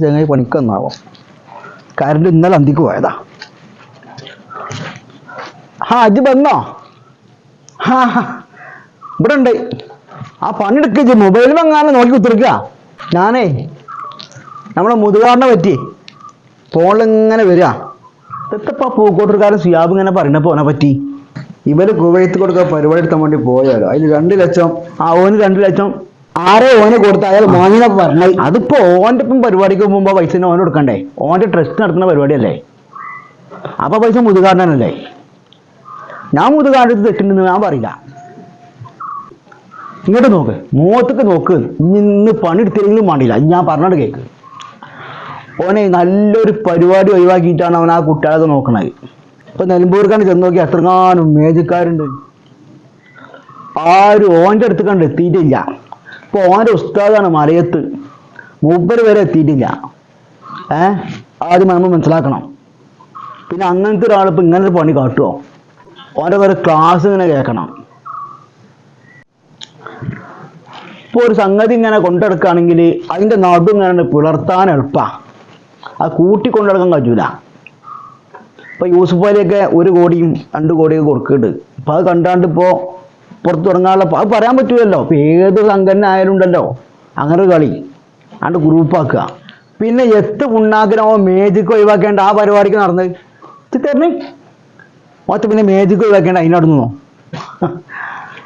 ചങ്ങായി പണിക്കെന്നാവോ കരണ്ട് ഇന്നലെ അന്തിക്ക് പോയതാ. ഹാ അജ് വന്നോ? ഹാ. ഇവിടെ ഉണ്ട് ആ പണിയെടുക്ക മൊബൈൽ വെങ്ങാനും നോക്കി കുത്തിരിക്ക. ഞാനേ നമ്മളെ മുതുകാടിനെ പറ്റി ഫോണിൽ ഇങ്ങനെ വരിക എത്തപ്പാ പൂക്കോട്ടൂർക്കാരൻ സിയാബ് ഇങ്ങനെ പറയുന്നപ്പോ പോനെ പറ്റി? ഇവർ കുവൈത്ത് കൊടുക്കാൻ പരിപാടി എടുത്താൻ വേണ്ടി പോയാലോ? അതിന് രണ്ട് ലക്ഷം ആ ഓന് രണ്ട് ലക്ഷം ആരെ ഓനെ കൊടുത്ത അയാൾ വാങ്ങിനൊക്കെ പറഞ്ഞത് അതിപ്പോ ഓന്റെ ഇപ്പം പരിപാടിക്ക് പോകുമ്പോ പൈസ ഓന് കൊടുക്കണ്ടേ? ഓന്റെ ട്രസ്റ്റ് നടത്തുന്ന പരിപാടിയല്ലേ? അപ്പൊ പൈസ മുതുകാരനല്ലേ ഞാൻ മുതുകാരത്ത് തെറ്റുണ്ടെന്ന് ഞാൻ പറയില്ല. ഇങ്ങോട്ട് നോക്ക് മുഖത്തൊക്കെ നോക്ക്. നിന്ന് പണിയെടുത്തില്ലെങ്കിലും വേണ്ടില്ല ഞാൻ പറഞ്ഞോട് കേക്ക്. ഓനെ നല്ലൊരു പരിപാടി ഒഴിവാക്കിയിട്ടാണ് അവൻ ആ കുട്ടികളൊക്കെ നോക്കണത്. ഇപ്പൊ നിലമ്പൂർക്കാണ് ചെന്ന് നോക്കി എത്രങ്ങാനും മേജക്കാരുണ്ട്. ആരും ഓന്റെ അടുത്ത് കണ്ട് എത്തിയിട്ടില്ല. ഇപ്പൊ ഓന്റെ ഉസ്താദാണ് മലയത്ത്. മൂപ്പര് വരെ എത്തിയിട്ടില്ല. ഏ? ആദ്യം നമ്മൾ മനസ്സിലാക്കണം. പിന്നെ അങ്ങനത്തെ ഒരാളിപ്പോ ഇങ്ങനെ ഒരു പണി കാട്ടുമോ ഓന്റെ വേറെ ക്ലാസ് ഇങ്ങനെ കേൾക്കണം ഇപ്പോൾ ഒരു സംഗതി ഇങ്ങനെ കൊണ്ടെടുക്കുകയാണെങ്കിൽ അതിന്റെ നടു ഇങ്ങനെ പിളർത്താൻ എളുപ്പമാണ് അത് കൂട്ടി കൊണ്ടെടുക്കാൻ കഴിയൂല. ഇപ്പൊ യൂസുഫ് അലിയൊക്കെ ഒരു കോടിയും രണ്ട് കോടിയൊക്കെ കൊടുക്കുന്നുണ്ട്. അപ്പം അത് കണ്ടാണ്ട് ഇപ്പോൾ പുറത്ത് തുടങ്ങാനുള്ള അത് പറയാൻ പറ്റുമല്ലോ ഇപ്പൊ ഏത് സംഘടന ഉണ്ടല്ലോ അങ്ങനെ ഒരു കളി. അണ്ട് ഗ്രൂപ്പാക്കുക പിന്നെ എത്ത് ഉണ്ടാക്കണോ മേജിക്ക് ഒഴിവാക്കേണ്ട ആ പരിപാടിക്ക് നടന്നത്? ഇത് തരണേ മൊത്തം പിന്നെ മേജിക്ക് ഒഴിവാക്കേണ്ട അതിനോട് നിന്നോ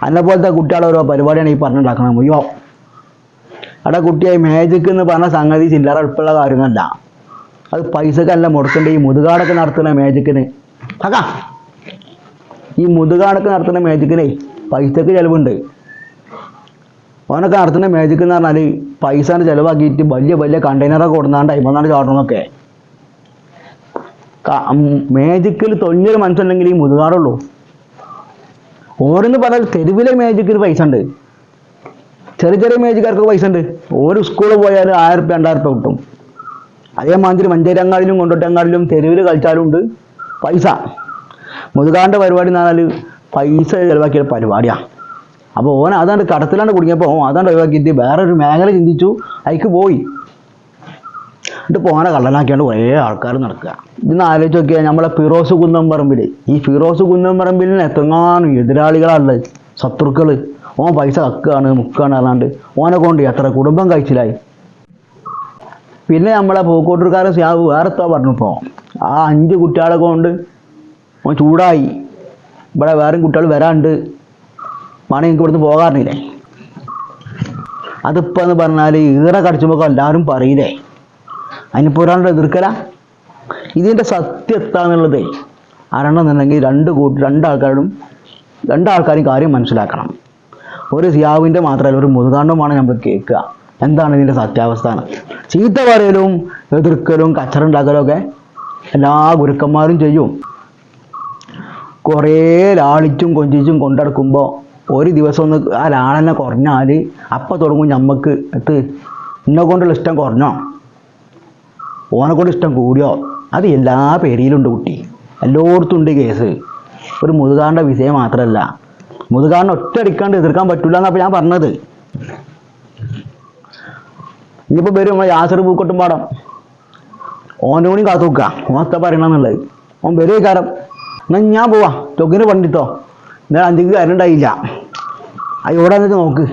അന്നെ പോലത്തെ കുട്ടികളെ ഓരോ പരിപാടിയാണ് ഈ പറഞ്ഞുണ്ടാക്കണം അയ്യോ. അവിടെ കുട്ടിയായി മേജിക്ക് എന്ന് പറഞ്ഞ സംഗതി ചില്ലറ എളുപ്പമുള്ള കാര്യമല്ല അത് പൈസക്കല്ല മുടക്കേണ്ട. ഈ മുതുകാടൊക്കെ നടത്തുന്ന മാജിക്കിന് കാക്കാ ഈ മുതുകാടൊക്കെ നടത്തുന്ന മാജിക്കിനെ പൈസക്ക് ചിലവുണ്ട്. അവനൊക്കെ നടത്തുന്ന മാജിക്ക് എന്ന് പറഞ്ഞാൽ പൈസ ചിലവാക്കിയിട്ട് വലിയ വലിയ കണ്ടെയ്നറൊക്കെ കൊടുന്നാണ്ട് അയിമന്നാണ്ട് ചാടണമൊക്കെ മാജിക്കിൽ തൊണ്ണൂറ് മനസ്സുണ്ടെങ്കിൽ ഈ മുതുകാടുള്ളൂ. ഓരോന്ന് പറഞ്ഞാൽ തെരുവിലെ മാജിക്കിൽ പൈസ ഉണ്ട് ചെറിയ ചെറിയ മേജിക്കാർക്ക് പൈസ ഉണ്ട് ഒരു സ്കൂളിൽ പോയാൽ ആയിരം റുപ്യ രണ്ടായിരം രൂപ കിട്ടും. അതേമാതിരി മഞ്ചേരങ്ങാടിലും കൊണ്ടോട്ടങ്ങാടിലും തെരുവിൽ കളിച്ചാലുണ്ട് പൈസ. മുതുകാന്റെ പരിപാടി എന്ന് പൈസ ചിലവാക്കിയ പരിപാടിയാണ് അപ്പോൾ ഓൻ അതാണ്ട് കടത്തിലാണ്ട് കുടുങ്ങിയപ്പോൾ ഓൻ അതാണ്ട് ഒഴിവാക്കിയിട്ട് ഒരു മേഖല ചിന്തിച്ചു അതിക്ക് പോയി. എന്നിട്ട് പോനെ കള്ളനാക്കിയാണ്ട് കുറേ ആൾക്കാർ നടക്കുക ഇന്ന് ആലോചിച്ച് നോക്കിയാൽ നമ്മളെ ഫിറോസ് കുന്നംപറമ്പിൽ ഈ ഫിറോസ് കുന്നംപറമ്പിലിന് എത്രങ്ങാനും എതിരാളികളാണുള്ളത് ശത്രുക്കൾ ഓൻ പൈസ കക്കുകയാണ് മുക്കുകയാണ് അല്ലാണ്ട് ഓനെ കൊണ്ട് എത്ര കുടുംബം കഴിച്ചിലായി. പിന്നെ നമ്മളെ പൂക്കോട്ടൂർക്കാരൻ സ്യാവ് വേറെത്തോ പറഞ്ഞപ്പോൾ ആ അഞ്ച് കുട്ടികളെ കൊണ്ട് ഓൻ ചൂടായി. ഇവിടെ വേറെയും കുട്ടികൾ വരാണ്ട് മണി എനിക്ക് ഇവിടുന്ന് പോകാറില്ലേ? അതിപ്പോൾ എന്ന് പറഞ്ഞാൽ ഈറ കടിച്ചുമ്പോൾ എല്ലാവരും പറയില്ലേ? അതിനിപ്പോൾ ഒരാളുടെ എതിർക്കല? ഇതിന്റെ സത്യം എത്താന്നുള്ളത് അറിയണമെന്നുണ്ടെങ്കിൽ രണ്ട് കൂട്ടി രണ്ടാൾക്കാരും രണ്ടാൾക്കാരും കാര്യം മനസ്സിലാക്കണം. ഒരു സിയാവിന്റെ മാത്രമല്ല ഒരു മുതുകാണ്ടുമാണ് നമ്മൾ കേൾക്കുക. എന്താണ് ഇതിന്റെ സത്യാവസ്ഥ. ചീത്ത പറയലും എതിർക്കലും കച്ചറുണ്ടാക്കലും ഒക്കെ എല്ലാ ഗുരുക്കന്മാരും ചെയ്യും. കുറേ ലാളിച്ചും കൊഞ്ചിച്ചും കൊണ്ടെടുക്കുമ്പോൾ ഒരു ദിവസം ഒന്ന് ആ ലാളനെ കുറഞ്ഞാൽ അപ്പം തുടങ്ങും ഞമ്മക്ക്. എത്ത് എന്നെ കൊണ്ടുള്ള ഇഷ്ടം കുറഞ്ഞോ? ഓനെ കൊണ്ട് ഇഷ്ടം കൂടിയോ? അത് എല്ലാ പേരിലുണ്ട് കുട്ടി. എല്ലായിടത്തും ഉണ്ട് കേസ്. ഒരു മുതുകാണ്ട വിഷയം മാത്രമല്ല മുതുകാണ്ട ഒറ്റ അടിക്കാണ്ട് എതിർക്കാൻ പറ്റില്ല എന്നപ്പോൾ ഞാൻ പറഞ്ഞത്. ഇനിയിപ്പോൾ വരും നമ്മളെ യാസർ പൂക്കോട്ടും പാടം. ഓന്റെ കൂടി കാത്തു നോക്കുക ഓത്ത പറയണമെന്നുള്ളത് ഓൻ വരും കാരം എന്നാൽ ഞാൻ പോവാ. തൊക്കിന് പണ്ടിത്തോ എന്നാൽ അഞ്ചിക്ക് കാര്യം ഉണ്ടായില്ല വന്നിട്ട് നോക്ക്.